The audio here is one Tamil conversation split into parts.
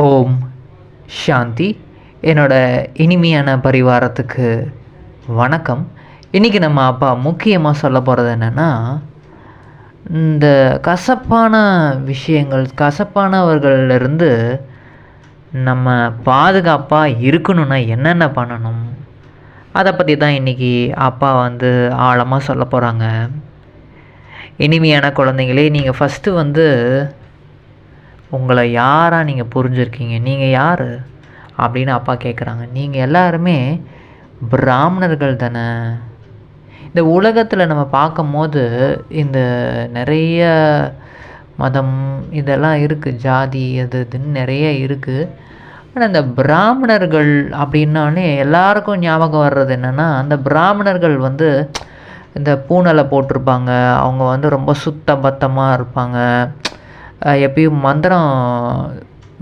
ஓம் சாந்தி. என்னோட இனிமையான பரிவாரத்துக்கு வணக்கம். இன்றைக்கி நம்ம அப்பா முக்கியமாக சொல்ல போகிறது என்னென்னா இந்த கசப்பான விஷயங்கள் கசப்பானவர்களிலிருந்து நம்ம பாதுகாப்பாக இருக்கணும்னா என்னென்ன பண்ணணும்? அதை பற்றி தான் இன்றைக்கி அப்பா வந்து ஆழமாக சொல்ல போகிறாங்க இனிமையான குழந்தைங்களே நீங்கள் ஃபஸ்ட்டு வந்து உங்களை யாராக நீங்கள் புரிஞ்சுருக்கீங்க? நீங்கள் யார்? அப்படின்னு அப்பா கேட்குறாங்க நீங்கள் எல்லாருமே பிராமணர்கள் தானே? இந்த உலகத்தில் நம்ம பார்க்கும்போது இந்த நிறைய மதம் இதெல்லாம் இருக்குது ஜாதி அது இதுன்னு நிறைய இருக்குது ஆனால் இந்த பிராமணர்கள் அப்படின்னாலே எல்லாருக்கும் ஞாபகம் வர்றது என்னென்னா அந்த பிராமணர்கள் வந்து இந்த பூனலை போட்டிருப்பாங்க. அவங்க வந்து ரொம்ப சுத்த பத்தமாக இருப்பாங்க. எப்பயும் மந்திரம்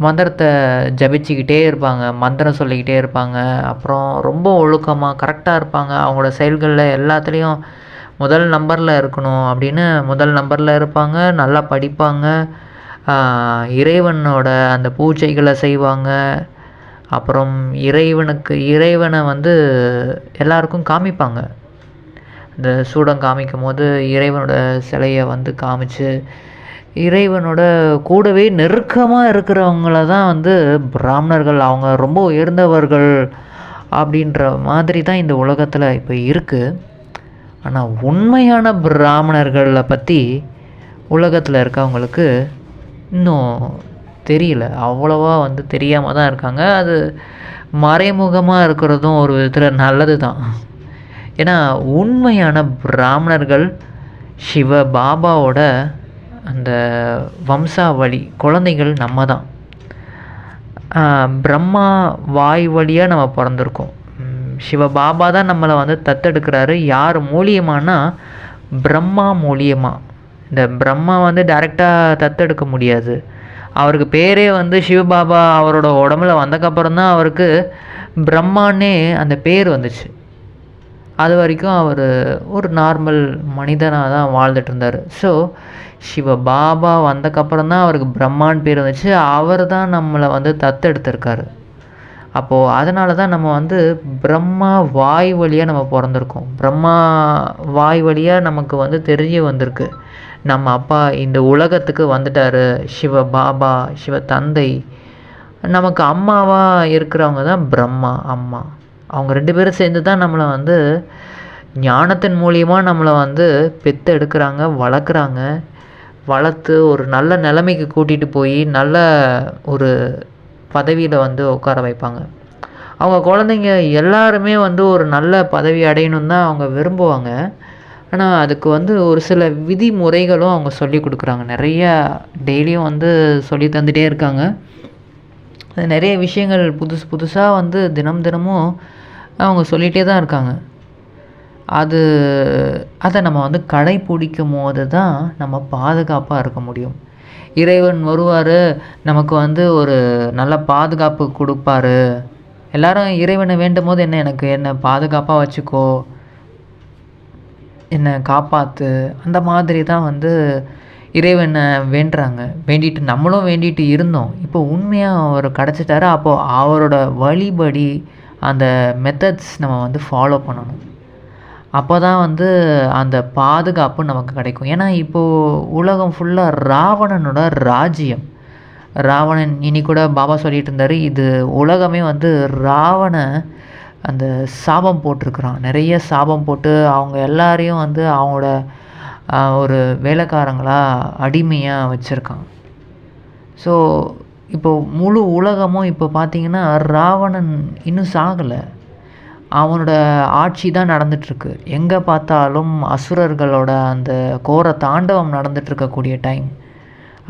மந்திரத்தை ஜபிச்சுக்கிட்டே இருப்பாங்க மந்திரம் சொல்லிக்கிட்டே இருப்பாங்க. அப்புறம் ரொம்ப ஒழுக்கமாக கரெக்டாக இருப்பாங்க. அவங்களோட செயல்களில் எல்லாத்துலேயும் முதல் நம்பரில் இருக்கணும் அப்படின்னு முதல் நம்பரில் இருப்பாங்க நல்லா படிப்பாங்க. இறைவனோட அந்த பூஜைகளை செய்வாங்க. அப்புறம் இறைவனுக்கு இறைவனை வந்து எல்லாருக்கும் காமிப்பாங்க. இந்த சூடம் காமிக்கும் போது இறைவனோட சிலையை வந்து காமிச்சு இறைவனோட கூடவே நெருக்கமாக இருக்கிறவங்கள தான் வந்து பிராமணர்கள் அவங்க ரொம்ப உயர்ந்தவர்கள் அப்படின்ற மாதிரி தான் இந்த உலகத்தில் இப்போ இருக்குது ஆனால் உண்மையான பிராமணர்களை பற்றி உலகத்தில் இருக்கவங்களுக்கு இன்னும் தெரியல. அவ்வளோவா வந்து தெரியாமல் தான் இருக்காங்க. அது மறைமுகமாக இருக்கிறதும் ஒரு விதத்தில் நல்லது தான் ஏன்னா உண்மையான பிராமணர்கள் சிவ பாபாவோட அந்த வம்சாவளி குழந்தைகள் நம்ம தான் பிரம்மா வாய் வழியாக நம்ம பிறந்திருக்கோம். சிவபாபா பாபா தான் நம்மளை வந்து தத்தெடுக்கிறாரு. யார் மூலியமானா பிரம்மா மூலியமாக இந்த பிரம்மா வந்து டைரெக்டாக தத்தெடுக்க முடியாது. அவருக்கு பேரே வந்து சிவபாபா அவரோட உடம்புல வந்தக்கப்புறம் தான் அவருக்கு பிரம்மான்னே அந்த பேர் வந்துச்சு. அது வரைக்கும் அவர் ஒரு நார்மல் மனிதனாக தான் வாழ்ந்துட்டு இருந்தார் ஸோ சிவ பாபா வந்தக்கப்புறம் தான் அவருக்கு பிரம்மான் பேர் வந்துச்சு. அவர் தான் நம்மளை வந்து தத்தெடுத்திருக்காரு. அப்போது அதனால தான் நம்ம வந்து பிரம்மா வாய் வழியாக நம்ம பிறந்திருக்கோம். பிரம்மா வாய் வழியாக நமக்கு வந்து தெரிய வந்திருக்கு. நம்ம அப்பா இந்த உலகத்துக்கு வந்துட்டாரு. சிவ பாபா சிவ தந்தை. நமக்கு அம்மாவாக இருக்கிறவங்க தான் பிரம்மா அம்மா. அவங்க ரெண்டு பேரும் சேர்ந்து தான் நம்மளை வந்து ஞானத்தின் மூலியமாக நம்மளை வந்து பெற்று எடுக்கிறாங்க வளர்க்குறாங்க. வளர்த்து ஒரு நல்ல நிலைமைக்கு கூட்டிகிட்டு போய் நல்ல ஒரு பதவியில் வந்து உட்கார வைப்பாங்க. அவங்க குழந்தைங்க எல்லாருமே வந்து ஒரு நல்ல பதவி அடையணும் தான் அவங்க விரும்புவாங்க. ஆனால் அதுக்கு வந்து ஒரு சில விதிமுறைகளும் அவங்க சொல்லி கொடுக்குறாங்க. நிறையா டெய்லியும் வந்து சொல்லி தந்துகிட்டே இருக்காங்க. நிறைய விஷயங்கள் புதுசு புதுசாக வந்து தினம் தினமும் அவங்க சொல்லிகிட்டே தான் இருக்காங்க. அது அதை நம்ம வந்து கடைப்பிடிக்கும் போது தான் நம்ம பாதுகாப்பாக இருக்க முடியும். இறைவன் வருவார் நமக்கு வந்து ஒரு நல்ல பாதுகாப்பு கொடுப்பாரு. எல்லாரும் இறைவனை வேண்டும் போது என்ன எனக்கு? என்னை பாதுகாப்பாக வச்சுக்கோ? என்னை காப்பாற்று அந்த மாதிரி தான் வந்து இறைவனை வேண்டுறாங்க. வேண்டிட்டு நம்மளும் வேண்டிட்டு இருந்தோம். இப்போ உண்மையாக அவர் கிடச்சிட்டாரு. அப்போது அவரோட வழிபடி அந்த மெத்தட்ஸ் நம்ம வந்து ஃபாலோ பண்ணணும். அப்போ தான் வந்து அந்த பாதுகாப்பு நமக்கு கிடைக்கும். ஏன்னா இப்போது உலகம் ஃபுல்லாக ராவணனோட ராஜ்யம். ராவணன் இனி கூட பாபா சொல்லிட்டு இருந்தார் இது உலகமே வந்து ராவண அந்த சாபம் போட்டிருக்கிறான். நிறைய சாபம் போட்டு அவங்க எல்லாரையும் வந்து அவங்களோட ஒரு வேலைக்காரங்களாக அடிமையாக வச்சுருக்கான். ஸோ இப்போ முழு உலகமும் இப்போ பார்த்திங்கன்னா ராவணன் இன்னும் சாகலை. அவனோட ஆட்சி தான் நடந்துட்டுருக்கு. எங்கே பார்த்தாலும் அசுரர்களோட அந்த கோர தாண்டவம் நடந்துகிட்ருக்கக்கூடிய டைம்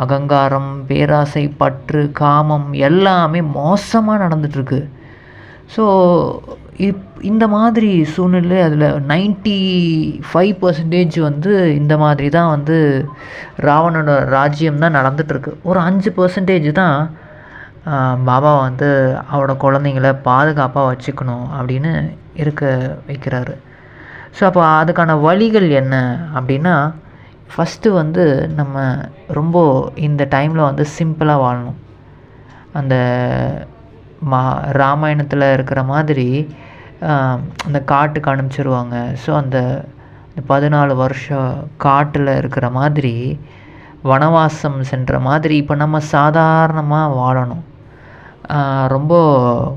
அகங்காரம் பேராசை பற்று காமம் எல்லாமே மோசமாக நடந்துட்டுருக்கு. ஸோ இப் இந்த மாதிரி சூழ்நிலை அதில் நைன்ட்டி ஃபைவ் பர்சன்டேஜ் வந்து இந்த மாதிரி தான் வந்து ராவணனோட ராஜ்யம் தான் நடந்துகிட்ருக்கு ஒரு அஞ்சு பர்சன்டேஜ் தான் பாபா வந்து அவரோட குழந்தைங்கள பாதுகாப்பாக வச்சுக்கணும் அப்படின்னு இருக்க வைக்கிறாரு. ஸோ அப்போ அதுக்கான வழிகள் என்ன அப்படின்னா ஃபஸ்ட்டு வந்து நம்ம ரொம்ப இந்த டைமில் வந்து சிம்பிளாக வாழணும். அந்த மா ராமாயணத்தில் இருக்கிற மாதிரி அந்த காட்டுக்கு அனுப்பிச்சிருவாங்க. ஸோ அந்த பதினாலு வருஷம் காட்டில் இருக்கிற மாதிரி வனவாசம் சென்ற மாதிரி இப்போ நம்ம சாதாரணமாக வாழணும். ரொம்ப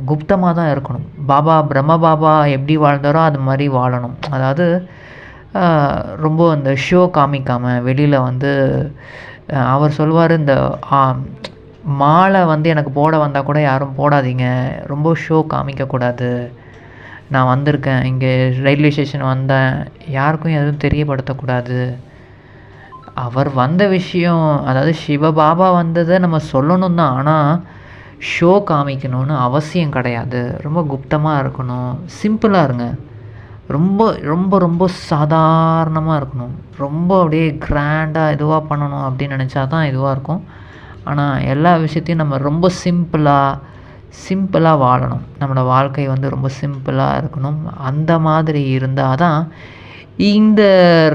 குப்தமாக தான் இருக்கணும். பாபா பிரம்ம பாபா எப்படி வாழ்ந்தாரோ அது மாதிரி வாழணும். அதாவது ரொம்ப அந்த ஷோ காமிக்காமல் வெளியில் வந்து அவர் சொல்வார் இந்த மாலை வந்து எனக்கு போட வந்தால் கூட யாரும் போடாதீங்க. ரொம்ப ஷோ காமிக்கக்கூடாது. நான் வந்திருக்கேன் இங்கே ரயில்வே ஸ்டேஷன் வந்தேன். யாருக்கும் எதுவும் தெரியப்படுத்தக்கூடாது. அவர் வந்த விஷயம் அதாவது சிவபாபா வந்ததை நம்ம சொல்லணும் தான் ஆனால் ஷோ காமிக்கணும்னு அவசியம் கிடையாது. ரொம்ப குப்தமாக இருக்கணும். சிம்பிளாக இருங்க. ரொம்ப ரொம்ப ரொம்ப சாதாரணமாக இருக்கணும். ரொம்ப அப்படியே கிராண்டாக இதுவாக பண்ணணும் அப்படின்னு நினச்சா தான் இதுவாக இருக்கும். ஆனால் எல்லா விஷயத்தையும் நம்ம ரொம்ப சிம்பிளாக சிம்பிளாக வாழணும். நம்மளோட வாழ்க்கை வந்து ரொம்ப சிம்பிளாக இருக்கணும். அந்த மாதிரி இருந்தால் தான் இந்த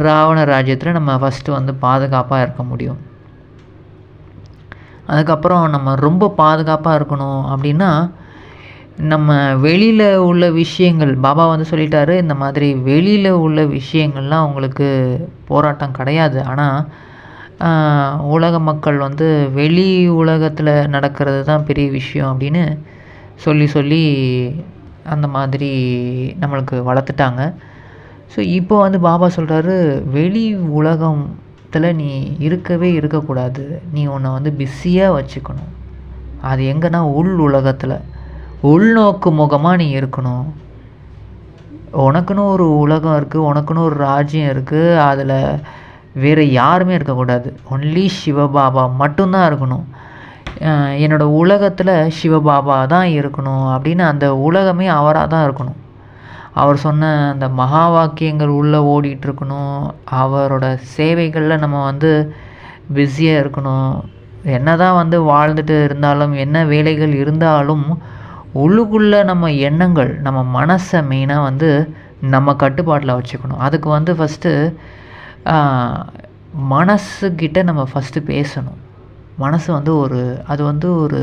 ராவண ராஜ்யத்தில் நம்ம ஃபஸ்ட்டு வந்து பாதுகாப்பாக இருக்க முடியும். அதுக்கப்புறம் நம்ம ரொம்ப பாதுகாப்பாக இருக்கணும் அப்படின்னா நம்ம வெளியில் உள்ள விஷயங்கள் பாபா வந்து சொல்லிட்டாரு இந்த மாதிரி வெளியில் உள்ள விஷயங்கள்லாம் உங்களுக்கு போராட்டம் கிடையாது. ஆனால் உலக மக்கள் வந்து வெளி உலகத்தில் நடக்கிறது தான் பெரிய விஷயம் அப்படின்னு சொல்லி சொல்லி அந்த மாதிரி நம்மளுக்கு வளர்த்துட்டாங்க. ஸோ இப்போ வந்து பாபா சொல்கிறாரு வெளி உலகம் இடத்துல நீ இருக்கவே இருக்கக்கூடாது. நீ உன்னை வந்து பிஸியாக வச்சுக்கணும். அது எங்கன்னா உள் உலகத்தில். உள்நோக்கு முகமாக நீ இருக்கணும். உனக்குன்னு ஒரு உலகம் இருக்குது உனக்குன்னு ஒரு ராஜ்யம் இருக்குது அதில் வேறு யாருமே இருக்கக்கூடாது. ஒன்லி சிவபாபா மட்டும்தான் இருக்கணும். என்னோடய உலகத்தில் சிவபாபா தான் இருக்கணும் அப்படின்னு அந்த உலகமே அவராக தான் இருக்கணும். அவர் சொன்ன அந்த மகா வாக்கியங்கள் உள்ளே ஓடிட்டுருக்கணும் அவரோட சேவைகளில் நம்ம வந்து பிஸியாக இருக்கணும். என்ன தான் வந்து வாழ்ந்துட்டு இருந்தாலும் என்ன வேலைகள் இருந்தாலும் உள்ளுக்குள்ளே நம்ம எண்ணங்கள் நம்ம மனசை மெயினாக வந்து நம்ம கட்டுப்பாட்டில் வச்சுக்கணும். அதுக்கு வந்து ஃபஸ்ட்டு மனசுக்கிட்ட நம்ம ஃபஸ்ட்டு பேசணும். மனசு வந்து ஒரு அது வந்து ஒரு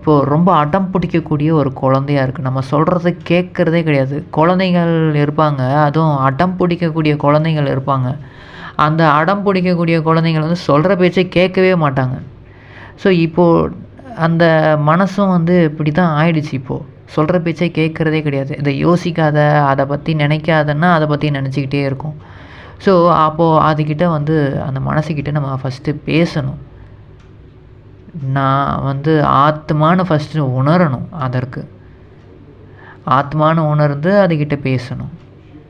இப்போது ரொம்ப அடம் பிடிக்கக்கூடிய ஒரு குழந்தையா இருக்குது நம்ம சொல்கிறத கேட்குறதே கிடையாது. குழந்தைகள் இருப்பாங்க. அதுவும் அடம் பிடிக்கக்கூடிய குழந்தைகள் இருப்பாங்க. அந்த அடம் பிடிக்கக்கூடிய குழந்தைங்கள் வந்து சொல்கிற பேச்சை கேட்கவே மாட்டாங்க. ஸோ இப்போது அந்த மனசும் வந்து இப்படி தான் ஆயிடுச்சு இப்போது சொல்கிற பேச்சை கேட்குறதே கிடையாது. இதை யோசிக்காத அதை பற்றி நினைக்காதன்னா அதை பற்றி நினச்சிக்கிட்டே இருக்கும். ஸோ அப்போது அதுக்கிட்ட வந்து அந்த மனசுக்கிட்ட நம்ம ஃபஸ்ட்டு பேசணும். நான் வந்து ஆத்மான்னு ஃபஸ்ட்டு உணரணும் அதற்கு. ஆத்மான்னு உணர்ந்து அதுக்கிட்ட பேசணும்.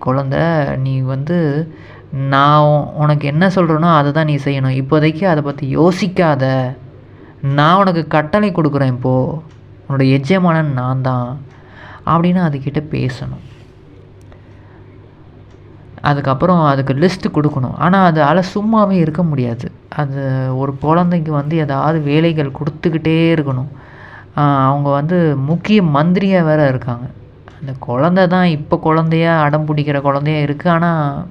குழந்த நீ வந்து நான் உனக்கு என்ன சொல்கிறேனோ அதை தான் நீ செய்யணும். இப்போதைக்கு அதை பற்றி யோசிக்காத. நான் உனக்கு கட்டளை கொடுக்குறேன் இப்போது உன்னோட எஜமானன் நான் தான் அப்படின்னு அதுக்கிட்ட பேசணும். அதுக்கப்புறம் அதுக்கு லிஸ்ட்டு கொடுக்கணும். ஆனால் அதால் சும்மாவே இருக்க முடியாது. அது ஒரு குழந்தைக்கு வந்து ஏதாவது வேலைகள் கொடுத்துக்கிட்டே இருக்கணும். அவங்க வந்து முக்கிய மந்திரியாக வேறு இருக்காங்க. அந்த குழந்த தான் இப்போ குழந்தையா அடம் பிடிக்கிற குழந்தையா இருக்குது ஆனால்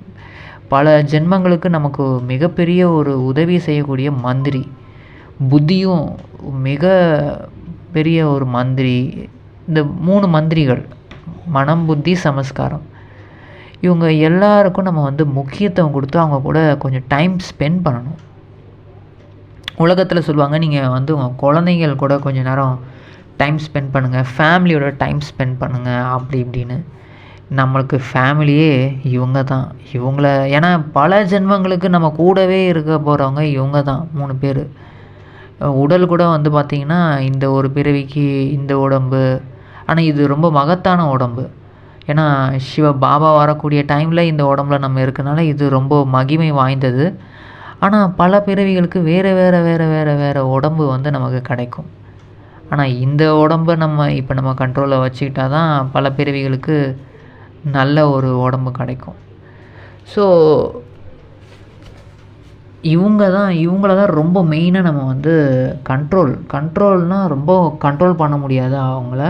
பல ஜென்மங்களுக்கு நமக்கு மிகப்பெரிய ஒரு உதவி செய்யக்கூடிய மந்திரி புத்தியும் மிக பெரிய ஒரு மந்திரி இந்த மூணு மந்திரிகள் மனம் புத்தி சமஸ்காரம். இவங்க எல்லாருக்கும் நம்ம வந்து முக்கியத்துவம் கொடுத்து அவங்க கூட கொஞ்சம் டைம் ஸ்பெண்ட் பண்ணணும். உலகத்தில் சொல்லுவாங்க நீங்கள் வந்து உங்கள் குழந்தைங்கள் கூட கொஞ்சம் நேரம் டைம் ஸ்பெண்ட் பண்ணுங்கள் ஃபேமிலியோட டைம் ஸ்பெண்ட் பண்ணுங்கள் அப்படி இப்படின்னு. நம்மளுக்கு ஃபேமிலியே இவங்க தான். இவங்கள ஏன்னா பல ஜென்மங்களுக்கு நம்ம கூடவே இருக்க போகிறவங்க இவங்க தான் மூணு பேர். உடல் கூட வந்து பார்த்திங்கன்னா இந்த ஒரு பிறவிக்கு இந்த உடம்பு ஆனால் இது ரொம்ப மகத்தான உடம்பு. ஏன்னா சிவ பாபா வரக்கூடிய டைமில் இந்த உடம்புல நம்ம இருக்கனால இது ரொம்ப மகிமை வாய்ந்தது. ஆனால் பல பிறவிகளுக்கு வேறு வேறு வேறு வேறு வேறு உடம்பு வந்து நமக்கு கிடைக்கும். ஆனால் இந்த உடம்பை நம்ம இப்போ நம்ம கண்ட்ரோலில் வச்சுக்கிட்டா தான் பல பிறவிகளுக்கு நல்ல ஒரு உடம்பு கிடைக்கும். ஸோ இவங்க தான் இவங்கள தான் ரொம்ப மெயினாக நம்ம வந்து கண்ட்ரோல் கண்ட்ரோல்னால் ரொம்ப கண்ட்ரோல் பண்ண முடியாது அவங்கள.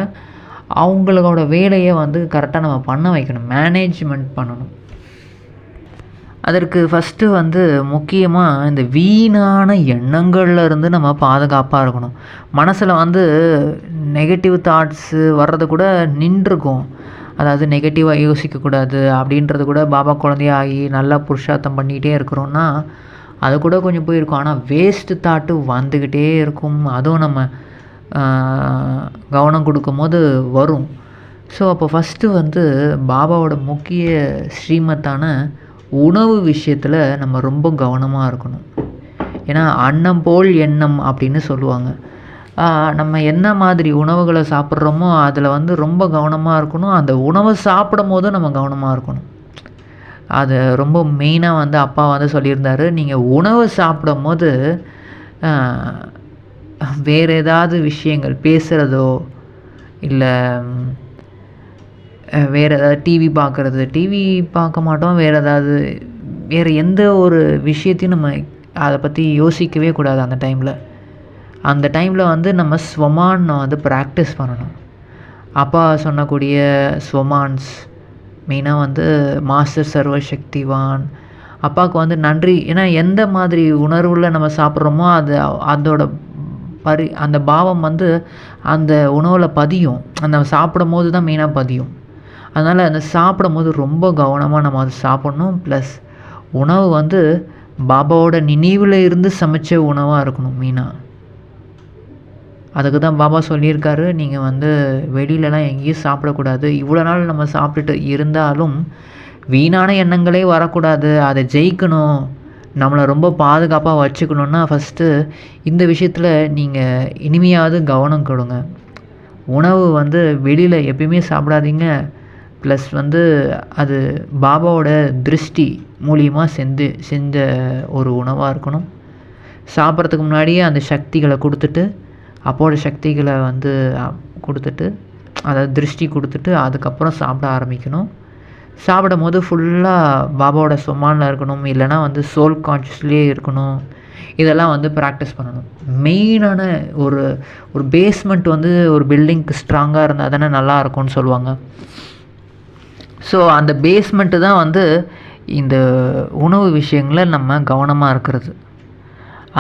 அவங்களோட வேலையை வந்து கரெக்டாக நம்ம பண்ண வைக்கணும் மேனேஜ்மெண்ட் பண்ணணும். அதற்கு ஃபஸ்ட்டு வந்து முக்கியமாக இந்த வீணான எண்ணங்கள்ல இருந்து நம்ம பாதுகாப்பாக இருக்கணும். மனசில் வந்து நெகட்டிவ் தாட்ஸு வர்றது கூட நின்றுருக்கும் அதாவது நெகட்டிவாக யோசிக்கக்கூடாது அப்படின்றது கூட பாபா குழந்தையாகி நல்லா புருஷார்த்தம் பண்ணிகிட்டே இருக்கிறோன்னா அது கூட கொஞ்சம் போயிருக்கும். ஆனால் வேஸ்ட்டு தாட்டு வந்துக்கிட்டே இருக்கும். அதுவும் நம்ம கவனம் கொடுக்கும்போது வரும். ஸோ அப்போ ஃபஸ்ட்டு வந்து பாபாவோட முக்கிய ஸ்ரீமத்தான உணவு விஷயத்தில் நம்ம ரொம்ப கவனமாக இருக்கணும். ஏன்னா அன்னம் போல் எண்ணம் அப்படின்னு சொல்லுவாங்க. நம்ம என்ன மாதிரி உணவுகளை சாப்பிட்றோமோ அதில் வந்து ரொம்ப கவனமாக இருக்கணும். அந்த உணவை சாப்பிடும் போதும் நம்ம கவனமாக இருக்கணும். அது ரொம்ப மெயினாக வந்து அப்பா வந்து சொல்லியிருந்தாரு. நீங்கள் உணவு சாப்பிடும் போது வேறு ஏதாவது விஷயங்கள் பேசுகிறதோ இல்லை வேறு ஏதாவது டிவி பார்க்குறது. டிவி பார்க்க மாட்டோம். வேறு ஏதாவது வேறு எந்த ஒரு விஷயத்தையும் நம்ம அதை பற்றி யோசிக்கவே கூடாது அந்த டைமில் அந்த டைமில் வந்து நம்ம ஸ்வமான் வந்து ப்ராக்டிஸ் பண்ணணும். அப்பா சொன்னக்கூடிய ஸ்வமான்ஸ் மெயினாக வந்து மாஸ்டர் சர்வசக்திவான். அப்பாவுக்கு வந்து நன்றி. ஏன்னா எந்த மாதிரி உணர்வில் நம்ம சாப்பிட்றோமோ அது அதோட பரி அந்த பாவம் வந்து அந்த உணவில் பதியும். அந்த சாப்பிடும் போது தான் மெயினாக பதியும். அதனால் அந்த சாப்பிடும் போது ரொம்ப கவனமாக நம்ம அதை சாப்பிட்ணும். ப்ளஸ் உணவு வந்து பாபாவோட நினைவில் இருந்து சமைச்ச உணவாக இருக்கணும் மெயினாக அதுக்கு தான் பாபா சொல்லியிருக்காரு. நீங்கள் வந்து வெளியிலலாம் எங்கேயும் சாப்பிடக்கூடாது. இவ்வளோ நாள் நம்ம சாப்பிட்டுட்டு இருந்தாலும் வீணான எண்ணங்களே வரக்கூடாது. அதை ஜெயிக்கணும். நம்மளை ரொம்ப பாதுகாப்பாக வச்சுக்கணுன்னா ஃபஸ்ட்டு இந்த விஷயத்தில் நீங்கள் இனிமையாவது கவனம் கொடுங்க. உணவு வந்து வெளியில் எப்பயுமே சாப்பிடாதீங்க. ப்ளஸ் வந்து அது பாபாவோட திருஷ்டி மூலியமாக செஞ்சு செஞ்ச ஒரு உணவாக இருக்கணும். சாப்பிட்றதுக்கு முன்னாடியே அந்த சக்திகளை கொடுத்துட்டு அப்போட சக்திகளை வந்து கொடுத்துட்டு அதை திருஷ்டி கொடுத்துட்டு அதுக்கப்புறம் சாப்பிட ஆரம்பிக்கணும். சாப்பிடும் போது ஃபுல்லாக பாபாவோட சொமானில் இருக்கணும் இல்லைன்னா வந்து சோல் கான்ஷியஸ்லேயே இருக்கணும். இதெல்லாம் வந்து ப்ராக்டிஸ் பண்ணணும். மெயினான ஒரு ஒரு பேஸ்மெண்ட் வந்து ஒரு பில்டிங்க்கு ஸ்ட்ராங்காக இருந்தால் தானே நல்லா இருக்கும்னு சொல்லுவாங்க. ஸோ அந்த பேஸ்மெண்ட்டு தான் வந்து இந்த உணவு விஷயங்களில் நம்ம கவனமாக இருக்கிறது.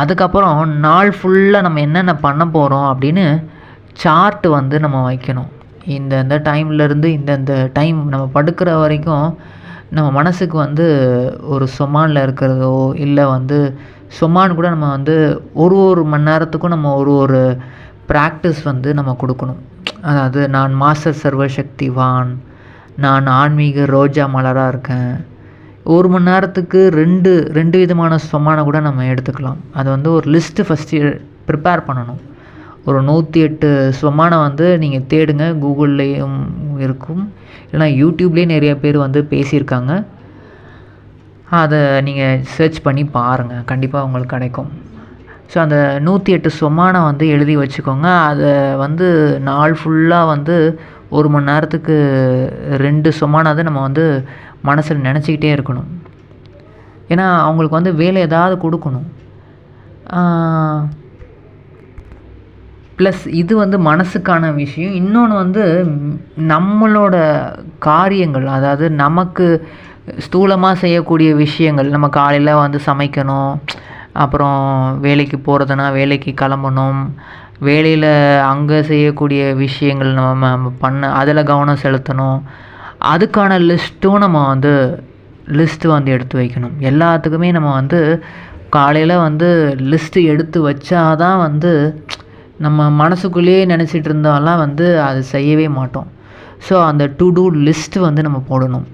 அதுக்கப்புறம் நாள் ஃபுல்லாக நம்ம என்னென்ன பண்ண போகிறோம் அப்படின்னு சார்ட்டு வந்து நம்ம வைக்கணும். இந்தந்த டைம்லேருந்து இந்தந்த டைம் நம்ம படுக்கிற வரைக்கும் நம்ம மனசுக்கு வந்து ஒரு சொமானில் இருக்கிறதோ இல்லை வந்து சொமான் கூட நம்ம வந்து ஒரு ஒரு மணி நேரத்துக்கும் நம்ம ஒரு ஒரு ப்ராக்டிஸ் வந்து நம்ம கொடுக்கணும். அதாவது நான் மாஸ்டர் சர்வசக்திவான் நான் ஆன்மீக ரோஜா மலராக இருக்கேன். ஒரு மணி நேரத்துக்கு ரெண்டு ரெண்டு விதமான சுமானை கூட நம்ம எடுத்துக்கலாம். அது வந்து ஒரு லிஸ்ட்டு ஃபஸ்ட்டு ப்ரிப்பேர் பண்ணணும். ஒரு நூற்றி எட்டு சொமான வந்து நீங்கள் தேடுங்க கூகுள்லேயும் இருக்கும். இல்லைனா யூடியூப்லேயே நிறைய பேர் வந்து பேசியிருக்காங்க. அதை நீங்கள் சர்ச் பண்ணி பாருங்கள் கண்டிப்பாக உங்களுக்கு கிடைக்கும். ஸோ அந்த நூற்றி எட்டு சொமானை வந்து எழுதி வச்சுக்கோங்க. அதை வந்து நாள் ஃபுல்லாக வந்து ஒரு மணி நேரத்துக்கு ரெண்டு சுமானாவது நம்ம வந்து மனசில் நினச்சிக்கிட்டே இருக்கணும். ஏன்னா அவங்களுக்கு வந்து வேலை ஏதாவது கொடுக்கணும். ப்ளஸ் இது வந்து மனசுக்கான விஷயம். இன்னொன்று வந்து நம்மளோட காரியங்கள் அதாவது நமக்கு ஸ்தூலமாக செய்யக்கூடிய விஷயங்கள் நம்ம காலையில் வந்து சமைக்கணும் அப்புறம் வேலைக்கு போகிறதுனா வேலைக்கு கிளம்பணும் வேலையில் அங்கே செய்யக்கூடிய விஷயங்கள் நம்ம பண்ண அதில் கவனம் செலுத்தணும். அதுக்கான லிஸ்ட்டும் நம்ம வந்து லிஸ்ட்டு வந்து எடுத்து வைக்கணும். எல்லாத்துக்குமே நம்ம வந்து காலையில் வந்து லிஸ்ட்டு எடுத்து வச்சாதான் வந்து நம்ம மனசுக்குள்ளேயே நினச்சிட்டு இருந்தாலாம் வந்து அது செய்யவே மாட்டோம். ஸோ அந்த டு டூ லிஸ்ட்டு வந்து நம்ம போடணும்.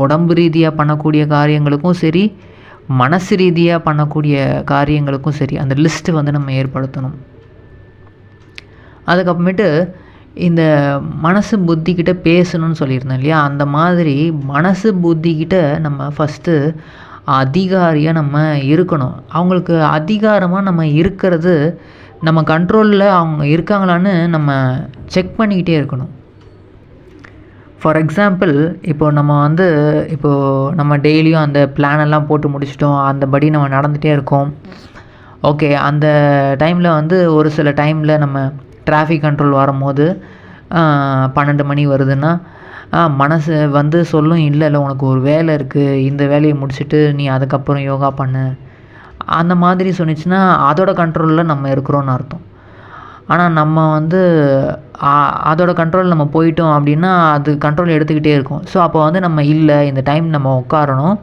உடம்பு ரீதியாக பண்ணக்கூடிய காரியங்களுக்கும் சரி மனசு ரீதியாக பண்ணக்கூடிய காரியங்களுக்கும் சரி அந்த லிஸ்ட்டு வந்து நம்ம ஏற்படுத்தணும். அதுக்கப்புறமேட்டு இந்த மனசு புத்திக்கிட்ட பேசணும்னு சொல்லியிருந்தேன் இல்லையா? அந்த மாதிரி மனசு புத்திக்கிட்ட நம்ம ஃபஸ்ட்டு அதிகாரியாக நம்ம இருக்கணும். அவங்களுக்கு அதிகாரமாக நம்ம இருக்கிறது நம்ம கண்ட்ரோலில் அவங்க இருக்காங்களான்னு நம்ம செக் பண்ணிக்கிட்டே இருக்கணும். ஃபார் எக்ஸாம்பிள் இப்போ நம்ம வந்து இப்போது நம்ம டெய்லியும் அந்த plan எல்லாம் போட்டு முடிச்சிட்டோம். அந்த படி நம்ம நடந்துகிட்டே இருக்கோம். ஓகே அந்த டைமில் வந்து ஒரு சில டைமில் நம்ம டிராஃபிக் கண்ட்ரோல் வரும்போது பன்னெண்டு மணி வருதுன்னா மனசு வந்து சொல்லும் இல்லை இல்லை உனக்கு ஒரு வேலை இருக்குது இந்த வேலையை முடிச்சுட்டு நீ அதுக்கப்புறம் யோகா பண்ணு. அந்த மாதிரி சொன்னிச்சுன்னா அதோட கண்ட்ரோலில் நம்ம இருக்கிறோன்னு அர்த்தம். ஆனால் நம்ம வந்து அதோட கண்ட்ரோல் நம்ம போயிட்டோம் அப்படின்னா அது கண்ட்ரோல் எடுத்துக்கிட்டே இருக்கும். ஸோ அப்போ வந்து நம்ம இல்லை இந்த டைம் நம்ம உட்காரணும்.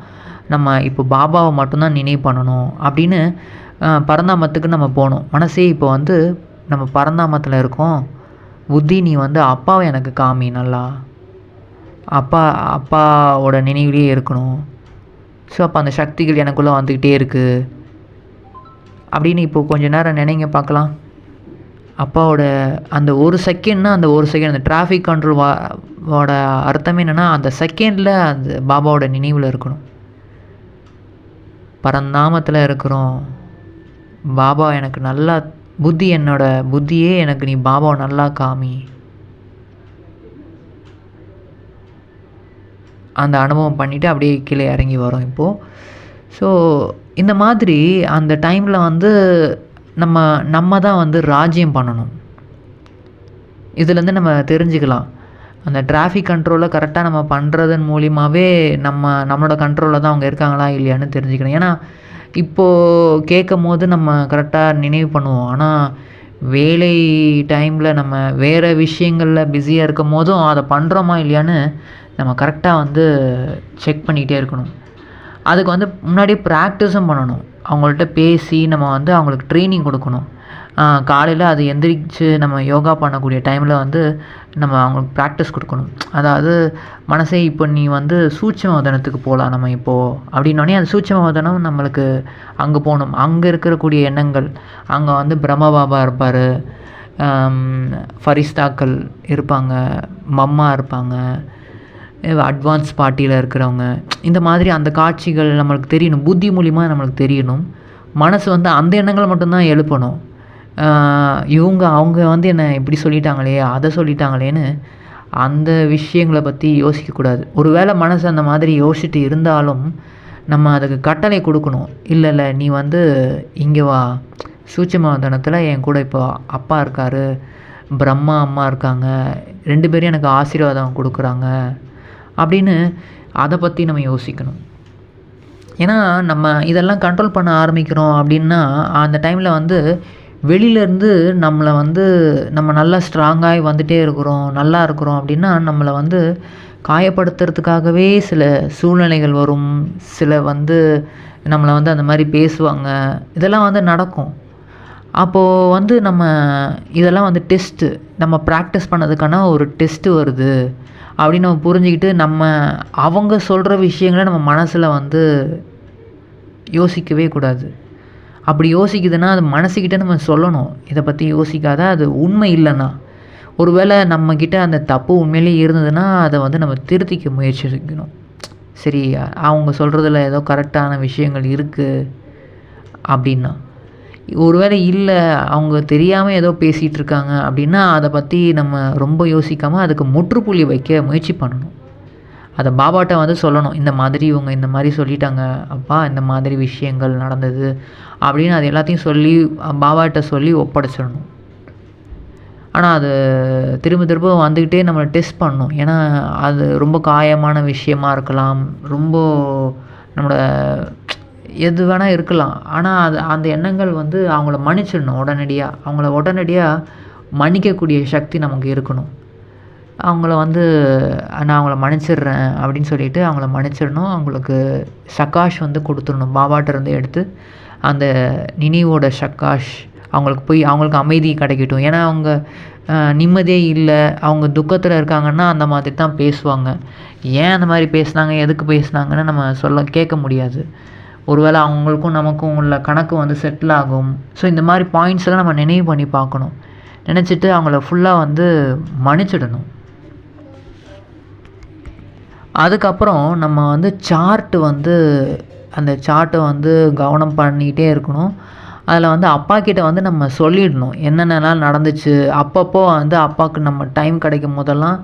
நம்ம இப்போ பாபாவை மட்டும்தான் நினைவு பண்ணணும் அப்படின்னு பரந்தாமத்துக்கு நம்ம போகணும் மனசே இப்போ வந்து நம்ம பரந்தாமத்தில் இருக்கோம். புத்தி நீ வந்து அப்பாவை எனக்கு காமி நல்லா. அப்பா அப்பாவோட நினைவிலேயே இருக்கணும். ஸோ அப்போ அந்த சக்திகள் எனக்குள்ளே வந்துக்கிட்டே இருக்குது அப்படின்னு இப்போது கொஞ்சம் நேரம் நினைங்க பார்க்கலாம். அப்பாவோட அந்த ஒரு செகண்ட்னா அந்த ஒரு செகண்ட் அந்த டிராஃபிக் கண்ட்ரோல் வாட அர்த்தம் என்னென்னா அந்த செகண்டில் அந்த பாபாவோட நினைவில் இருக்கணும். பரந்தாமத்தில் இருக்கிறோம். பாபா எனக்கு நல்லா புத்தி என்னோட புத்தியே எனக்கு நீ பாபாவை நல்லா காமி. அந்த அனுபவம் பண்ணிவிட்டு அப்படியே கீழே இறங்கி வரோம் இப்போது ஸோ இந்த மாதிரி அந்த டைமில் வந்து நம்ம நம்ம தான் வந்து ராஜ்யம் பண்ணணும். இதுலேருந்து நம்ம தெரிஞ்சுக்கலாம். அந்த டிராஃபிக் கண்ட்ரோலை கரெக்டாக நம்ம பண்ணுறதன் மூலியமாகவே நம்ம நம்மளோட கண்ட்ரோலில் தான் அவங்க இருக்காங்களா இல்லையான்னு தெரிஞ்சுக்கணும். ஏன்னா இப்போது கேட்கும் போது நம்ம கரெக்டாக நினைவு பண்ணுவோம். ஆனால் வேலை டைமில் நம்ம வேறு விஷயங்களில் பிஸியாக இருக்கும் போதும் அதை பண்ணுறோமா இல்லையான்னு நம்ம கரெக்டாக வந்து செக் பண்ணிக்கிட்டே இருக்கணும். அதுக்கு வந்து முன்னாடி ப்ராக்டிஸும் பண்ணணும். அவங்கள்ட்ட பேசி நம்ம வந்து அவங்களுக்கு ட்ரைனிங் கொடுக்கணும். காலையில் அது எந்திரிச்சு நம்ம யோகா பண்ணக்கூடிய டைமில் வந்து நம்ம அவங்களுக்கு ப்ராக்டிஸ் கொடுக்கணும். அதாவது மனசே இப்போ நீ வந்து சூட்சமதனத்துக்கு போகலாம் நம்ம இப்போது அப்படின்னோடனே அந்த சூட்சமதனம் நம்மளுக்கு அங்கே போகணும். அங்கே இருக்கக்கூடிய எண்ணங்கள் அங்கே வந்து பிரம்ம பாபா இருப்பார் ஃபரிஸ்தாக்கள் இருப்பாங்க மம்மா இருப்பாங்க அட்வான்ஸ் பார்ட்டியில் இருக்கிறவங்க. இந்த மாதிரி அந்த காட்சிகள் நம்மளுக்கு தெரியணும். புத்தி மூலிமா நம்மளுக்கு தெரியணும். மனசு வந்து அந்த எண்ணங்களை மட்டும்தான் எழுப்பணும். இவங்க அவங்க வந்து என்னை இப்படி சொல்லிட்டாங்களே அதை சொல்லிட்டாங்களேன்னு அந்த விஷயங்களை பற்றி யோசிக்கக்கூடாது. ஒரு வேளை மனசு அந்த மாதிரி யோசிச்சுட்டு இருந்தாலும் நம்ம அதுக்கு கட்டளை கொடுக்கணும். இல்லை இல்லை நீ வந்து இங்கே வா. சூட்சமதனத்தில் என் கூட இப்போ அப்பா இருக்கார் பிரம்மா அம்மா இருக்காங்க. ரெண்டு பேரும் எனக்கு ஆசீர்வாதம் கொடுக்குறாங்க. அப்படின்னு அதை பற்றி நம்ம யோசிக்கணும். ஏன்னா நம்ம இதெல்லாம் கண்ட்ரோல் பண்ண ஆரம்பிக்கிறோம் அப்படின்னா அந்த டைமில் வந்து வெளியிலேருந்து நம்மளை வந்து நம்ம நல்லா ஸ்ட்ராங்காகி வந்துகிட்டே இருக்கிறோம் நல்லா இருக்கிறோம் அப்படின்னா நம்மளை வந்து காயப்படுத்துறதுக்காகவே சில சூழ்நிலைகள் வரும். சில வந்து நம்மளை வந்து அந்த மாதிரி பேசுவாங்க. இதெல்லாம் வந்து நடக்கும். அப்போது வந்து நம்ம இதெல்லாம் வந்து டெஸ்ட்டு நம்ம ப்ராக்டிஸ் பண்ணதுக்கான ஒரு டெஸ்ட்டு வருது. அப்படின்னு நம்ம புரிஞ்சுக்கிட்டு நம்ம அவங்க சொல்கிற விஷயங்களை நம்ம மனசில் வந்து யோசிக்கவே கூடாது. அப்படி யோசிக்குதுன்னா அது மனசுக்கிட்ட நம்ம சொல்லணும். இதை பற்றி யோசிக்காத அது உண்மை இல்லைன்னா. ஒருவேளை நம்மக்கிட்ட அந்த தப்பு உண்மையிலேயே இருந்ததுன்னா அதை வந்து நம்ம திருத்திக்க முயற்சிக்கணும். சரி அவங்க சொல்கிறதுல ஏதோ கரெக்டான விஷயங்கள் இருக்குது அப்படின்னா. ஒருவேளை இல்லை அவங்க தெரியாமல் ஏதோ பேசிகிட்டு இருக்காங்க அப்படின்னா அதை பற்றி நம்ம ரொம்ப யோசிக்காமல் அதுக்கு முற்றுப்புள்ளி வைக்க முயற்சி பண்ணணும். அதை பாபாட்ட வந்து சொல்லணும் இந்த மாதிரி இவங்க இந்த மாதிரி சொல்லிட்டாங்க அப்பா இந்த மாதிரி விஷயங்கள் நடந்தது அப்படின்னு அது எல்லாத்தையும் சொல்லி பாபாட்ட சொல்லி ஒப்படைச்சிடணும். ஆனால் அது திரும்ப திரும்ப வந்துக்கிட்டே நம்மளை டெஸ்ட் பண்ணணும். ஏன்னா அது ரொம்ப காயமான விஷயமா இருக்கலாம். ரொம்ப நம்மளோட எது வேணால் இருக்கலாம். ஆனால் அது அந்த எண்ணங்கள் வந்து அவங்கள மன்னிச்சிடணும் உடனடியாக அவங்கள உடனடியாக மன்னிக்கக்கூடிய சக்தி நமக்கு இருக்கணும். அவங்கள வந்து நான் அவங்கள மன்னிச்சிடுறேன் அப்படின்னு சொல்லிட்டு அவங்கள மன்னிச்சிடணும். அவங்களுக்கு சக்காஷ் வந்து கொடுத்துடணும். பாபாட்டிருந்து எடுத்து அந்த நினைவோட சக்காஷ் அவங்களுக்கு போய் அவங்களுக்கு அமைதி கிடைக்கட்டும். ஏன்னா அவங்க நிம்மதியே இல்லை. அவங்க துக்கத்தில் இருக்காங்கன்னா அந்த மாதிரி தான் பேசுவாங்க. ஏன் அந்த மாதிரி பேசுனாங்க? எதுக்கு பேசுனாங்கன்னு நம்ம சொல்ல கேட்க முடியாது. ஒருவேளை அவங்களுக்கும் நமக்கும் உள்ள கணக்கு வந்து செட்டில் ஆகும். ஸோ இந்த மாதிரி பாயிண்ட்ஸ் எல்லாம் நம்ம நினைவு பண்ணி பார்க்கணும். நினச்சிட்டு அவங்கள ஃபுல்லாக வந்து மன்னிச்சிடணும். அதுக்கப்புறம் நம்ம வந்து சார்ட்டு வந்து அந்த சார்ட்டை வந்து கவனம் பண்ணிக்கிட்டே இருக்கணும். அதில் வந்து அப்பா கிட்ட வந்து நம்ம சொல்லிடணும். என்னென்னலாம் நடந்துச்சு அப்பப்போ வந்து அப்பாவுக்கு நம்ம டைம் கிடைக்கும் போதெல்லாம்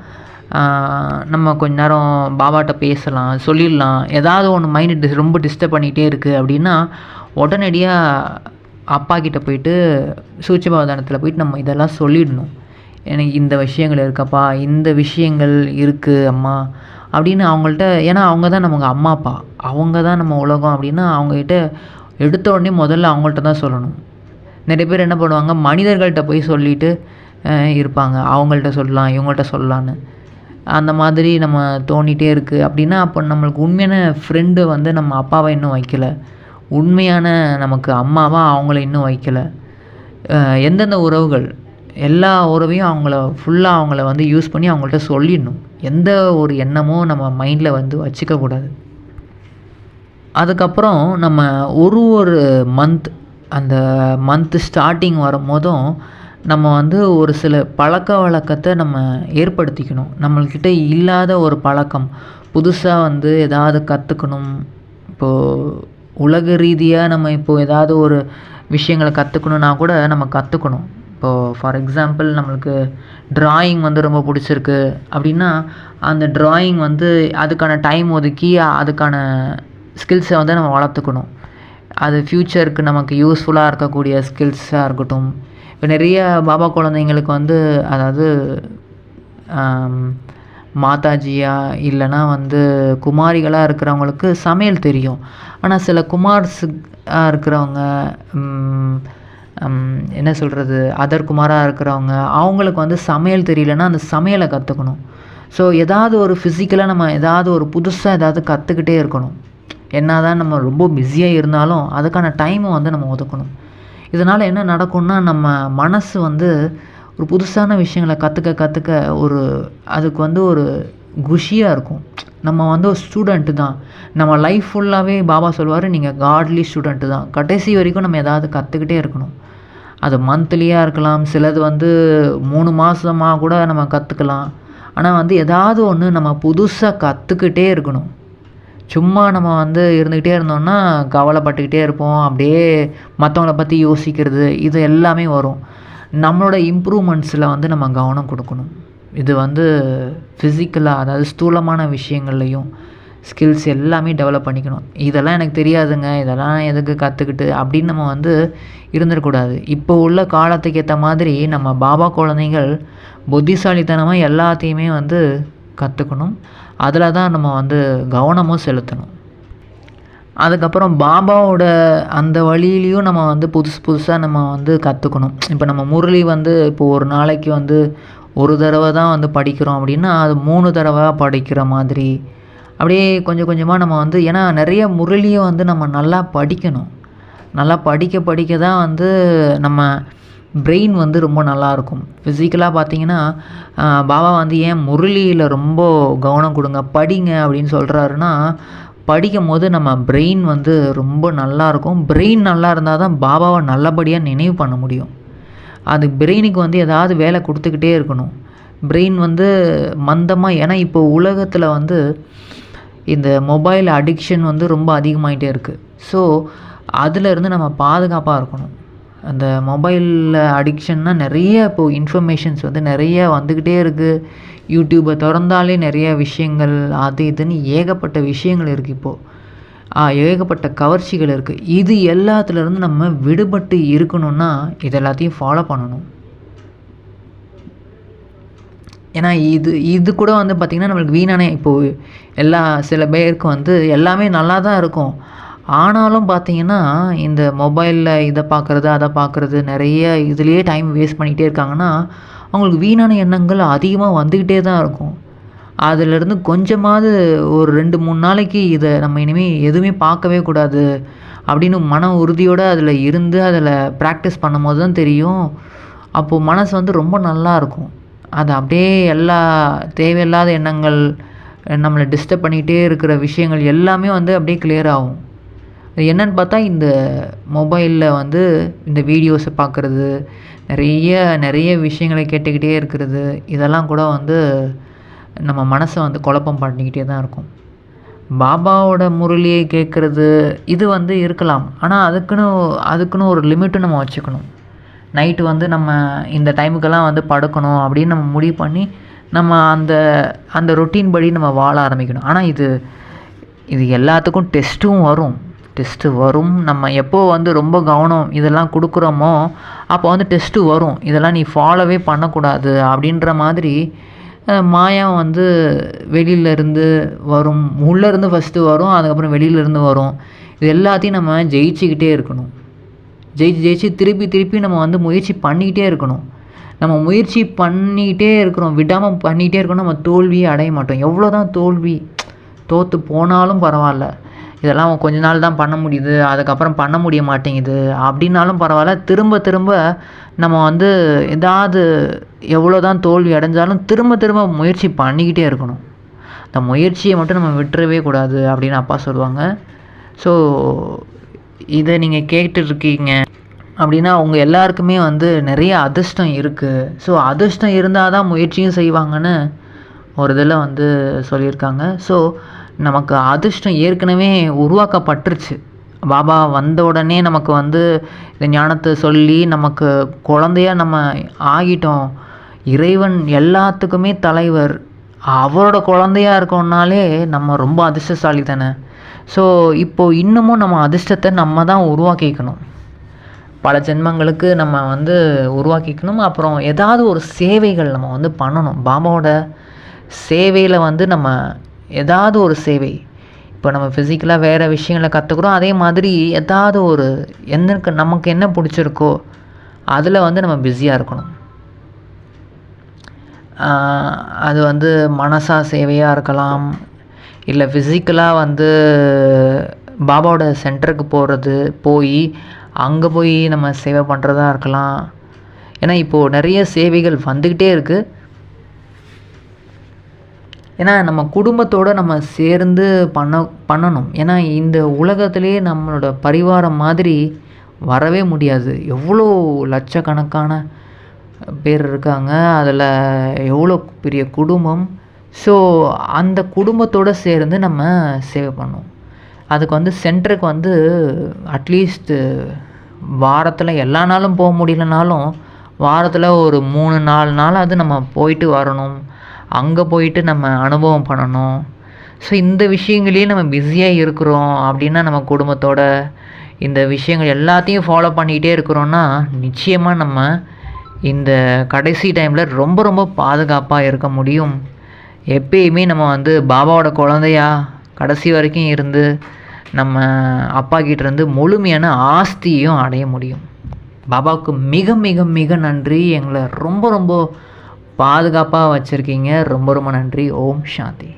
நம்ம கொஞ்ச நேரம் பாபாட்ட பேசலாம் சொல்லிடலாம். ஏதாவது ஒன்று மைண்டு டிஸ் ரொம்ப டிஸ்டர்ப் பண்ணிகிட்டே இருக்குது அப்படின்னா உடனடியாக அப்பா கிட்டே போயிட்டு சூட்சபாவதானத்தில் போயிட்டு நம்ம இதெல்லாம் சொல்லிடணும். எனக்கு இந்த விஷயங்கள் இருக்கப்பா இந்த விஷயங்கள் இருக்குது அம்மா அப்படின்னு அவங்கள்ட்ட ஏன்னா அவங்க தான் நமக்கு அம்மா அப்பா. அவங்க தான் நம்ம உலகம் அப்படின்னா அவங்கக்கிட்ட எடுத்த உடனே முதல்ல அவங்கள்ட்ட தான் சொல்லணும். நிறைய பேர் என்ன பண்ணுவாங்க மனிதர்கள்ட்ட போய் சொல்லிட்டு இருப்பாங்க. அவங்கள்ட்ட சொல்லலாம் இவங்கள்ட்ட சொல்லலான்னு அந்த மாதிரி நம்ம தோண்டிகிட்டே இருக்குது அப்படின்னா அப்போ நம்மளுக்கு உண்மையான ஃப்ரெண்டு வந்து நம்ம அப்பாவை இன்னும் வைக்கல. உண்மையான நமக்கு அம்மாவாக அவங்கள இன்னும் வைக்கல. எந்தெந்த உறவுகள் எல்லா உறவையும் அவங்கள ஃபுல்லாக அவங்கள வந்து யூஸ் பண்ணி அவங்கள்ட்ட சொல்லிடணும். எந்த ஒரு எண்ணமும் நம்ம மைண்டில் வந்து வச்சுக்கக்கூடாது அதுக்கப்புறம் நம்ம ஒரு ஒரு மந்த் அந்த மந்த்து ஸ்டார்டிங் வரும்போதும் நம்ம வந்து ஒரு சில பழக்க வழக்கத்தை நம்ம ஏற்படுத்திக்கணும். நம்மள்கிட்ட இல்லாத ஒரு பழக்கம். புதுசாக வந்து ஏதாவது கற்றுக்கணும் இப்போது உலக ரீதியாக நம்ம இப்போது ஏதாவது ஒரு விஷயங்களை கற்றுக்கணுன்னா கூட நம்ம கற்றுக்கணும் இப்போது ஃபார் எக்ஸாம்பிள் நம்மளுக்கு ட்ராயிங் வந்து ரொம்ப பிடிச்சிருக்கு அப்படின்னா அந்த ட்ராயிங் வந்து அதுக்கான டைம் ஒதுக்கி அதுக்கான ஸ்கில்ஸை வந்து நம்ம வளர்த்துக்கணும். அது ஃப்யூச்சருக்கு நமக்கு யூஸ்ஃபுல்லாக இருக்கக்கூடிய ஸ்கில்ஸாக இருக்கட்டும். இப்போ நிறைய பாபா குழந்தைங்களுக்கு வந்து அதாவது மாதாஜியாக மாதாஜியா இல்லைன்னா வந்து குமாரிகளாக இருக்கிறவங்களுக்கு சமையல் தெரியும். ஆனால் சில குமார்ஸ் இருக்கிறவங்க என்ன சொல்கிறது அதர் குமாராக இருக்கிறவங்க அவங்களுக்கு வந்து சமையல் தெரியலன்னா அந்த சமையலை கற்றுக்கணும். ஸோ ஏதாவது ஒரு ஃபிசிக்கலாக நம்ம ஏதாவது ஒரு புதுசாக ஏதாவது கற்றுக்கிட்டே இருக்கணும். என்ன தான் நம்ம ரொம்ப பிஸியாக இருந்தாலும் அதுக்கான டைமை வந்து நம்ம ஒதுக்கணும். இதனால் என்ன நடக்கும்னா நம்ம மனசு வந்து ஒரு புதுசான விஷயங்களை கற்றுக்க கற்றுக்க ஒரு அதுக்கு வந்து ஒரு குஷியாக இருக்கும். நம்ம வந்து ஒரு ஸ்டூடெண்ட்டு தான். நம்ம லைஃப் ஃபுல்லாகவே பாபா சொல்லுவார் நீங்கள் காட்லி ஸ்டூடெண்ட்டு தான். கடைசி வரைக்கும் நம்ம எதாவது கற்றுக்கிட்டே இருக்கணும். அது மந்த்லியாக இருக்கலாம். சிலது வந்து மூணு மாதமாக கூட நம்ம கற்றுக்கலாம் ஆனால் வந்து ஏதாவது ஒன்று நம்ம புதுசாக கற்றுக்கிட்டே இருக்கணும். சும்மா நம்ம வந்து இருந்துக்கிட்டே இருந்தோம்னா கவலைப்பட்டுக்கிட்டே இருப்போம். அப்படியே மற்றவங்கள பற்றி யோசிக்கிறது இது எல்லாமே வரும். நம்மளோட இம்ப்ரூவ்மெண்ட்ஸில் வந்து நம்ம கவனம் கொடுக்கணும். இது வந்து ஃபிசிக்கலாக அதாவது ஸ்தூலமான விஷயங்கள்லையும் ஸ்கில்ஸ் எல்லாமே டெவலப் பண்ணிக்கணும். இதெல்லாம் எனக்கு தெரியாதுங்க இதெல்லாம் எதுக்கு கற்றுக்கிட்டு அப்படின்னு நம்ம வந்து இருந்துடக்கூடாது. இப்போ உள்ள காலத்துக்கு ஏற்ற மாதிரி நம்ம பாபா குழந்தைகள் புத்திசாலித்தனமாக எல்லாத்தையுமே வந்து கற்றுக்கணும் அதில் தான் நம்ம வந்து கவனமும் செலுத்தணும். அதுக்கப்புறம் பாபாவோட அந்த வழியிலையும் நம்ம வந்து புதுசு புதுசாக நம்ம வந்து கற்றுக்கணும் இப்போ நம்ம முரளி வந்து இப்போ ஒரு நாளைக்கு வந்து ஒரு தடவை தான் வந்து படிக்கிறோம் அப்படின்னா அது மூணு தடவை படிக்கிற மாதிரி. அப்படியே கொஞ்சம் கொஞ்சமாக நம்ம வந்து ஏன்னா நிறைய முரளியை வந்து நம்ம நல்லா படிக்கணும். நல்லா படிக்க படிக்க தான் வந்து நம்ம பிரெயின் வந்து ரொம்ப நல்லாயிருக்கும் ஃபிசிக்கலாக பார்த்தீங்கன்னா பாபா வந்து ஏன் முரளியில் ரொம்ப கவனம் கொடுங்க படிங்க அப்படின்னு சொல்கிறாருன்னா படிக்கும் போது நம்ம பிரெயின் வந்து ரொம்ப நல்லா இருக்கும் பிரெயின் நல்லா இருந்தால் தான் பாபாவை நல்லபடியாக நினைவு பண்ண முடியும். அது பிரெயினுக்கு வந்து ஏதாவது வேலை கொடுத்துக்கிட்டே இருக்கணும். பிரெயின் வந்து மந்தமாக ஏன்னா இப்போ உலகத்தில் வந்து இந்த மொபைல் அடிக்ஷன் வந்து ரொம்ப அதிகமாகிட்டே இருக்குது ஸோ அதிலிருந்து நம்ம பாதுகாப்பாக இருக்கணும். அந்த மொபைலில் அடிக்ஷன்னா நிறைய இப்போது இன்ஃபர்மேஷன்ஸ் வந்து நிறைய வந்துக்கிட்டே இருக்குது யூடியூப்பை திறந்தாலே நிறைய விஷயங்கள் அது இதுன்னு ஏகப்பட்ட விஷயங்கள் இருக்குது இப்போது ஏகப்பட்ட கவர்ச்சிகள் இருக்குது இது எல்லாத்துலேருந்து நம்ம விடுபட்டு இருக்கணும்னா இது எல்லாத்தையும் ஃபாலோ பண்ணணும். ஏன்னா இது இது கூட வந்து பார்த்திங்கன்னா நம்மளுக்கு வீணானே இப்போது எல்லா சில பேருக்கு வந்து எல்லாமே நல்லா தான் இருக்கும். ஆனாலும் பார்த்தீங்கன்னா இந்த மொபைலில் இதை பார்க்குறது அதை பார்க்குறது நிறைய இதுலேயே டைம் வேஸ்ட் பண்ணிகிட்டே இருக்காங்கன்னா அவங்களுக்கு வீணான எண்ணங்கள் அதிகமாக வந்துக்கிட்டே தான் இருக்கும். அதிலிருந்து கொஞ்சமாவது ஒரு ரெண்டு மூணு நாளைக்கு இதை நம்ம இனிமேல் எதுவுமே பார்க்கவே கூடாது அப்படின்னு மன உறுதியோடு அதில் இருந்து அதில் ப்ராக்டிஸ் பண்ணும் போது தான் தெரியும். அப்போது மனசு வந்து ரொம்ப நல்லா இருக்கும். அது அப்படியே எல்லா தேவையில்லாத எண்ணங்கள் நம்மளை டிஸ்டர்ப் பண்ணிகிட்டே இருக்கிற விஷயங்கள் எல்லாமே வந்து அப்படியே கிளியர் ஆகும். என்னன்னு பார்த்தா இந்த மொபைலில் வந்து இந்த வீடியோஸை பார்க்குறது நிறைய நிறைய விஷயங்களை கேட்டுக்கிட்டே இருக்கிறது இதெல்லாம் கூட வந்து நம்ம மனசை வந்து குழப்பம் பண்ணிக்கிட்டே தான் இருக்கும். பாபாவோட முரளியை கேட்குறது இது வந்து இருக்கலாம். ஆனால் அதுக்குன்னு அதுக்குன்னு ஒரு லிமிட்டும் நம்ம வச்சுக்கணும். நைட்டு வந்து நம்ம இந்த டைமுக்கெல்லாம் வந்து படுக்கணும் அப்படின்னு நம்ம முடிவு பண்ணி நம்ம அந்த அந்த ரொட்டீன் படி நம்ம வாழ ஆரம்பிக்கணும். ஆனால் இது இது எல்லாத்துக்கும் டெஸ்ட்டும் வரும். டெஸ்ட்டு வரும். நம்ம எப்போ வந்து ரொம்ப கவனம் இதெல்லாம் கொடுக்குறோமோ அப்போ வந்து டெஸ்ட்டு வரும். இதெல்லாம் நீ ஃபாலோவே பண்ணக்கூடாது அப்படின்ற மாதிரி மாயம் வந்து வெளியிலேருந்து வரும். உள்ளேருந்து ஃபஸ்ட்டு வரும் அதுக்கப்புறம் வெளியிலேருந்து வரும். இது எல்லாத்தையும் நம்ம ஜெயிச்சுக்கிட்டே இருக்கணும். ஜெயிச்சு ஜெயிச்சு திருப்பி திருப்பி நம்ம வந்து முயற்சி பண்ணிக்கிட்டே இருக்கணும். நம்ம முயற்சி பண்ணிக்கிட்டே இருக்கிறோம். விடாமல் பண்ணிக்கிட்டே இருக்கணும் நம்ம தோல்வியை அடைய மாட்டோம். எவ்வளோ தான் தோல்வி தோற்று போனாலும் பரவாயில்ல. இதெல்லாம் கொஞ்ச நாள் தான் பண்ண முடியுது அதுக்கப்புறம் பண்ண முடிய மாட்டேங்குது. அப்படின்னாலும் பரவாயில்ல திரும்ப திரும்ப நம்ம வந்து ஏதாவது எவ்வளோ தான் தோல்வி அடைஞ்சாலும் திரும்ப திரும்ப முயற்சி பண்ணிக்கிட்டே இருக்கணும். அந்த முயற்சியை மட்டும் நம்ம விட்டுறவே கூடாது அப்படின்னு அப்பா சொல்லுவாங்க. ஸோ இதை நீங்கள் கேட்டுட்ருக்கீங்க அப்படின்னா அவங்க எல்லாருக்குமே வந்து நிறைய அதிர்ஷ்டம் இருக்குது ஸோ அதிர்ஷ்டம் இருந்தால் தான் முயற்சியும் செய்வாங்கன்னு ஒரு இதில் வந்து சொல்லியிருக்காங்க. ஸோ நமக்கு அதிர்ஷ்டம் ஏற்கனவே உருவாக்கப்பட்டுருச்சு. பாபா வந்த உடனே நமக்கு வந்து இந்த ஞானத்தை சொல்லி நமக்கு குழந்தையா நம்ம ஆகிட்டோம். இறைவன் எல்லாத்துக்குமே தலைவர். அவரோட குழந்தையா இருக்கோம்னாலே நம்ம ரொம்ப அதிர்ஷ்டசாலி தானே. ஸோ இப்போது இன்னமும் நம்ம அதிர்ஷ்டத்தை நம்ம தான் உருவாக்கிக்கணும். பல ஜென்மங்களுக்கு நம்ம வந்து உருவாக்கிக்கணும். அப்புறம் ஏதாவது ஒரு சேவைகள் நம்ம வந்து பண்ணணும். பாபாவோட சேவையில் வந்து நம்ம ஏதாவது ஒரு சேவை. இப்போ நம்ம ஃபிசிக்கலாக வேறு விஷயங்களை கற்றுக்குறோம் அதே மாதிரி ஏதாவது ஒரு என்ன நமக்கு என்ன பிடிச்சிருக்கோ அதில் வந்து நம்ம பிஸியாக இருக்கணும். அது வந்து மனசா சேவையாக இருக்கலாம். இல்லை ஃபிசிக்கலாக வந்து பாபாவோட சென்டருக்கு போகிறது போய் அங்கே போய் நம்ம சேவை பண்ணுறதா இருக்கலாம். ஏன்னா இப்போது நிறைய சேவைகள் வந்துக்கிட்டே இருக்குது ஏன்னா நம்ம குடும்பத்தோடு நம்ம சேர்ந்து பண்ண பண்ணணும். ஏன்னா இந்த உலகத்துலேயே நம்மளோட பரிவாரம் மாதிரி வரவே முடியாது. எவ்வளோ லட்சக்கணக்கான பேர் இருக்காங்க. அதில் எவ்வளோ பெரிய குடும்பம். ஸோ அந்த குடும்பத்தோடு சேர்ந்து நம்ம சேவை பண்ணோம் அதுக்கு வந்து சென்டருக்கு வந்து அட்லீஸ்ட்டு வாரத்தில் எல்லா நாளும் போக முடியலனாலும் வாரத்தில் ஒரு மூணு நாலு நாள் அது நம்ம போயிட்டு வரணும். அங்கே போயிட்டு நம்ம அனுபவம் பண்ணணும். ஸோ இந்த விஷயங்களையும் நம்ம பிஸியாக இருக்கிறோம் அப்படின்னா நம்ம குடும்பத்தோட இந்த விஷயங்கள் எல்லாத்தையும் ஃபாலோ பண்ணிக்கிட்டே இருக்கிறோன்னா நிச்சயமாக நம்ம இந்த கடைசி டைமில் ரொம்ப ரொம்ப பாதுகாப்பாக இருக்க முடியும். எப்பயுமே நம்ம வந்து பாபாவோட குழந்தையா கடைசி வரைக்கும் இருந்து நம்ம அப்பா கிட்ட இருந்து முழுமையான ஆஸ்தியையும் அடைய முடியும். பாபாவுக்கு மிக மிக மிக நன்றி. எங்களை ரொம்ப ரொம்ப பாதுகாப்பாக வச்சுருக்கீங்க. ரொம்ப ரொம்ப நன்றி. ஓம் சாந்தி.